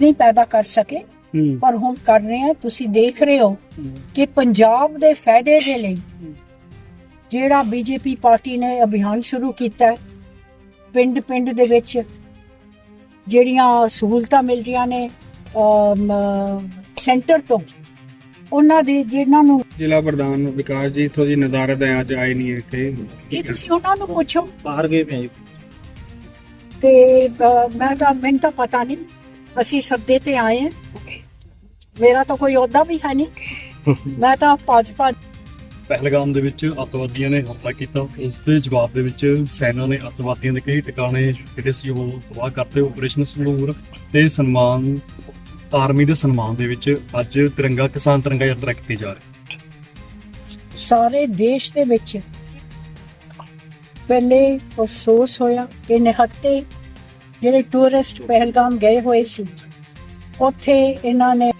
ਨਹੀਂ ਪੈਦਾ ਕਰ ਸਕੇ। ਪਰ ਹੁਣ ਕਰ ਰਹੇ ਆ ਤੁਸੀਂ ਦੇਖ ਰਹੇ ਹੋ ਕਿ ਪੰਜਾਬ ਦੇ ਫਾਇਦੇ ਦੇ ਲਈ ਜਿਹੜਾ ਬੀਜੇਪੀ ਪਾਰਟੀ ਨੇ ਅਭਿਆਨ ਸ਼ੁਰੂ ਕੀਤਾ ਪਿੰਡ ਪਿੰਡ ਦੇ ਵਿੱਚ ਜਿਹੜੀਆਂ ਸਹੂਲਤਾਂ ਮਿਲ ਰਹੀਆਂ ਨੇ ਸੈਂਟਰ ਤੋਂ ਉਹਨਾਂ ਦੇ ਜਿਨ੍ਹਾਂ ਨੂੰ ਜ਼ਿਲ੍ਹਾ ਪ੍ਰਧਾਨ ਵਿਕਾਸ ਜੀ ਇਥੋਂ ਦੀ ਨਜ਼ਾਰਤ ਹੈ ਅੱਜ ਆਏ ਨਹੀਂ ਇੱਥੇ। ਇਹ ਤੁਸੀਂ ਉਹਨਾਂ ਨੂੰ ਪੁੱਛੋ। ਬਾਹਰ ਗਏ ਪਏ ਤੇ ਮੈਂ ਤਾਂ ਮੈਨੂੰ ਤਾਂ ਪਤਾ ਨਹੀਂ ਅਸੀਂ ਸੱਦੇ ਤੇ ਆਏ ਹਾਂ। ਮੇਰਾ ਤਾਂ ਕੋਈ ਅਹੁਦਾ ਵੀ ਹੈ ਨਹੀਂ। ਮੈਂ ਤਾਂ ਭਾਜਪਾ ਪਹਿਲਗਾਮ ਦੇ ਵਿੱਚ ਅੱਤਵਾਦੀਆਂ ਨੇ ਹਮਲਾ ਕੀਤਾ। ਉਸ ਦੇ ਜਵਾਬ ਦੇ ਵਿੱਚ ਸੈਨਾ ਨੇ ਅੱਤਵਾਦੀਆਂ ਦੇ ਕਈ ਟਿਕਾਣੇ ਜਿਹੜੇ ਸੀ ਉਹ ਤਬਾਹ ਕਰਤੇ। ਆਪਰੇਸ਼ਨ ਸੰਗਰੂਰ ਤੇ ਸਨਮਾਨ ਆਰਮੀ ਦੇ ਸਨਮਾਨ ਦੇ ਵਿੱਚ ਅੱਜ ਤਿਰੰਗਾ ਕਿਸਾਨ ਤਿਰੰਗਾ ਯਾਤਰਾ ਕੀਤੀ ਜਾ ਰਹੀ ਸਾਰੇ ਦੇਸ਼ ਦੇ ਵਿੱਚ ਪਹਿਲੇ ਅਫਸੋਸ ਹੋਇਆ ਕਿ ਨਿਹੱਤੇ ਜਿਹੜੇ ਟੂਰਿਸਟ ਪਹਿਲਗਾਮ ਗਏ ਹੋਏ ਸੀ, ਉੱਥੇ ਇਹਨਾਂ ਨੇ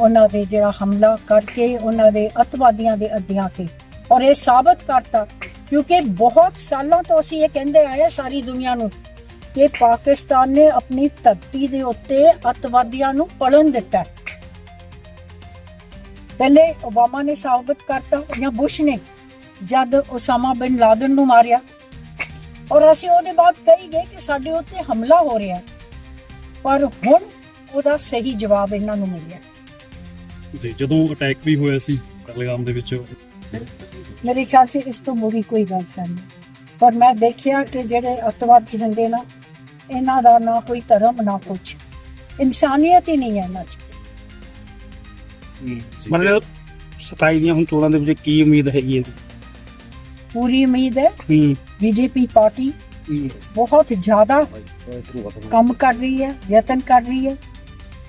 ਉਹਨਾਂ ਦੇ ਜਿਹੜਾ ਹਮਲਾ ਕਰਕੇ ਉਹਨਾਂ ਦੇ ਅਤਵਾਦੀਆਂ ਦੇ ਅੱਡਿਆਂ ਤੇ ਔਰ ਇਹ ਸਾਬਤ ਕਰਤਾ, ਕਿਉਂਕਿ ਬਹੁਤ ਸਾਲਾਂ ਤੋਂ ਅਸੀਂ ਇਹ ਕਹਿੰਦੇ ਆਏ ਹਾਂ ਸਾਰੀ ਦੁਨੀਆ ਨੂੰ ਕਿ ਪਾਕਿਸਤਾਨ ਨੇ ਆਪਣੀ ਧਰਤੀ ਦੇ ਉੱਤੇ ਅਤਵਾਦੀਆਂ ਨੂੰ ਪੜਨ ਦਿੱਤਾ। ਪਹਿਲੇ ਓਬਾਮਾ ਨੇ ਸਾਬਤ ਕਰਤਾ ਜਾਂ ਬੁਸ਼ ਨੇ, ਜਦ ਉਸਾਮਾ ਬਿਨ ਲਾਦਨ ਨੂੰ ਮਾਰਿਆ ਔਰ ਅਸੀਂ ਉਹਦੇ ਬਾਅਦ ਕਹੀ ਗਏ ਕਿ ਸਾਡੇ ਉੱਤੇ ਹਮਲਾ ਹੋ ਰਿਹਾ ਹੈ। ਪਰ ਹੁਣ ਉਹਦਾ ਸਹੀ ਜਵਾਬ ਇਹਨਾਂ ਨੂੰ ਮਿਲਿਆ। ਜੀ ਜਦੋਂ ਅਟੈਕ ਵੀ ਹੋਇਆ ਸੀ ਪਹਿਲਗਾਮ ਦੇ ਵਿੱਚ। ਮੇਰੇ ਖਿਆਲ 'ਚ ਇਸ ਤੋਂ ਬੁਰੀ ਕੋਈ ਗੱਲ ਨਹੀਂ। ਪਰ ਮੈਂ ਦੇਖਿਆ ਕਿ ਜਿਹੜੇ ਅਤਵਾਦੀ ਹੁੰਦੇ ਨਾ ਇਹਨਾਂ ਦਾ ਨਾ ਕੋਈ ਧਰਮ ਨਾ ਕੁਛ। ਇਨਸਾਨੀਅਤ ਹੀ ਨਹੀਂ ਹੈ ਇਹਨਾਂ 'ਚ। ਜੀ। ਮਤਲਬ 27 ਦੀਆਂ ਹੁਣ ਚੋਣਾਂ ਦੇ ਵਿੱਚ ਕੀ ਉਮੀਦ ਹੈਗੀ ਹੈ? ਪੂਰੀ ਉਮੀਦ ਹੈ ਬੀਜੇਪੀ ਪਾਰਟੀ। ਬਹੁਤ ਜ਼ਿਆਦਾ ਕੰਮ ਕਰ ਰਹੀ ਹੈ ਯਤਨ ਕਰ ਰਹੀ ਹੈ।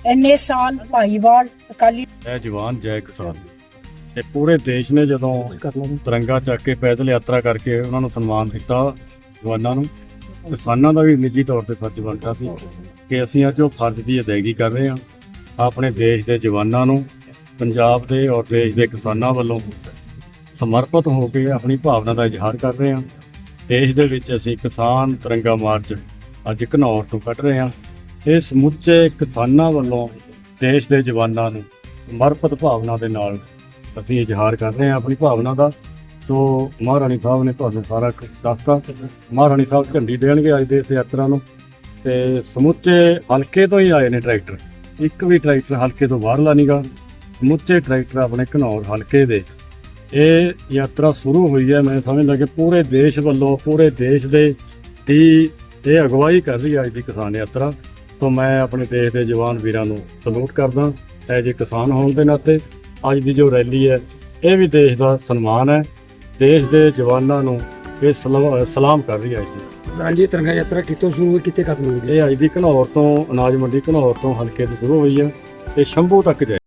ਇੰਨੇ ਸਾਲ ਭਾਈਵਾਲ ਅਕਾਲੀ ਜੈ ਜਵਾਨ ਜੈ ਕਿਸਾਨ। ਤੇ ਪੂਰੇ ਦੇਸ਼ ਨੇ ਜਦੋਂ ਤਿਰੰਗਾ ਚੱਕ ਕੇ ਪੈਦਲ ਯਾਤਰਾ ਕਰਕੇ ਉਹਨਾਂ ਨੂੰ ਸਨਮਾਨ ਦਿੱਤਾ ਜਵਾਨਾਂ ਨੂੰ ਕਿਸਾਨਾਂ ਦਾ ਵੀ ਨਿੱਜੀ ਤੌਰ ਤੇ ਫਰਜ਼ ਬਣਦਾ ਸੀ ਕਿ ਅਸੀਂ ਅੱਜ ਉਹ ਫਰਜ਼ ਦੀ ਅਦਾਇਗੀ ਕਰ ਰਹੇ ਹਾਂ। ਆਪਣੇ ਦੇਸ਼ ਦੇ ਜਵਾਨਾਂ ਨੂੰ ਪੰਜਾਬ ਦੇ ਔਰ ਦੇਸ਼ ਦੇ ਕਿਸਾਨਾਂ ਵੱਲੋਂ ਸਮਰਪਿਤ ਹੋ ਕੇ ਆਪਣੀ ਭਾਵਨਾ ਦਾ ਇਜ਼ਹਾਰ ਕਰ ਰਹੇ ਹਾਂ। ਦੇਸ਼ ਦੇ ਵਿੱਚ ਅਸੀਂ ਕਿਸਾਨ ਤਿਰੰਗਾ ਮਾਰਚ ਅੱਜ ਘਨੌਰ ਤੋਂ ਕੱਢ ਰਹੇ ਹਾਂ। ਇਹ ਸਮੁੱਚੇ ਕਿਸਾਨਾਂ ਵੱਲੋਂ ਦੇਸ਼ ਦੇ ਜਵਾਨਾਂ ਨੂੰ ਸਮਰਪਿਤ ਭਾਵਨਾ ਦੇ ਨਾਲ ਅਸੀਂ ਇਜ਼ਹਾਰ ਕਰ ਰਹੇ ਹਾਂ ਆਪਣੀ ਭਾਵਨਾ ਦਾ। ਸੋ ਮਹਾਰਾਣੀ ਸਾਹਿਬ ਨੇ ਤੁਹਾਨੂੰ ਸਾਰਾ ਕੁਝ ਦੱਸਤਾ। ਮਹਾਰਾਣੀ ਸਾਹਿਬ ਝੰਡੀ ਦੇਣਗੇ ਅੱਜ ਦੇ ਇਸ ਯਾਤਰਾ ਨੂੰ। ਤੇ ਸਮੁੱਚੇ ਹਲਕੇ ਤੋਂ ਹੀ ਆਏ ਨੇ ਟਰੈਕਟਰ। ਇੱਕ ਵੀ ਟਰੈਕਟਰ ਹਲਕੇ ਤੋਂ ਬਾਹਰਲਾ ਨਹੀਂਗਾ ਸਮੁੱਚੇ ਟਰੈਕਟਰ ਆਪਣੇ ਘਨੌਰ ਹਲਕੇ ਦੇ ਇਹ ਯਾਤਰਾ ਸ਼ੁਰੂ ਹੋਈ ਹੈ। ਮੈਂ ਸਮਝਦਾ ਕਿ ਪੂਰੇ ਦੇਸ਼ ਵੱਲੋਂ ਪੂਰੇ ਦੇਸ਼ ਦੇ ਦੀ ਇਹ ਅਗਵਾਈ ਕਰ ਰਹੀ ਹੈ ਅੱਜ ਦੀ ਕਿਸਾਨ ਯਾਤਰਾ। ਤੋਂ ਮੈਂ ਆਪਣੇ ਦੇਸ਼ ਦੇ ਜਵਾਨ ਵੀਰਾਂ ਨੂੰ ਸਲੂਟ ਕਰਦਾ। ਐਜ ਕਿਸਾਨ ਹੋਣ ਦੇ ਨਾਤੇ ਅੱਜ ਦੀ ਜੋ ਰੈਲੀ ਹੈ ਇਹ ਵੀ ਦੇਸ਼ ਦਾ ਸਨਮਾਨ ਹੈ। ਦੇਸ਼ ਦੇ ਜਵਾਨਾਂ ਨੂੰ ਇਹ ਸਲਾ- ਸਲਾਮ ਕਰ ਰਹੀ ਹੈ ਜੀ ਹਾਂਜੀ ਤਿਰੰਗਾ ਯਾਤਰਾ ਕਿੱਥੋਂ ਸ਼ੁਰੂ ਹੋਈ ਕਿੱਥੇ ਖਤਮ ਹੋਈ? ਇਹ ਅੱਜ ਦੀ ਘਨੌਰ ਤੋਂ ਅਨਾਜ ਮੰਡੀ ਘਨੌਰ ਤੋਂ ਹਲਕੇ ਤੋਂ ਸ਼ੁਰੂ ਹੋਈ ਹੈ। ਤੇ ਸ਼ੰਭੂ ਤੱਕ ਜਾਏ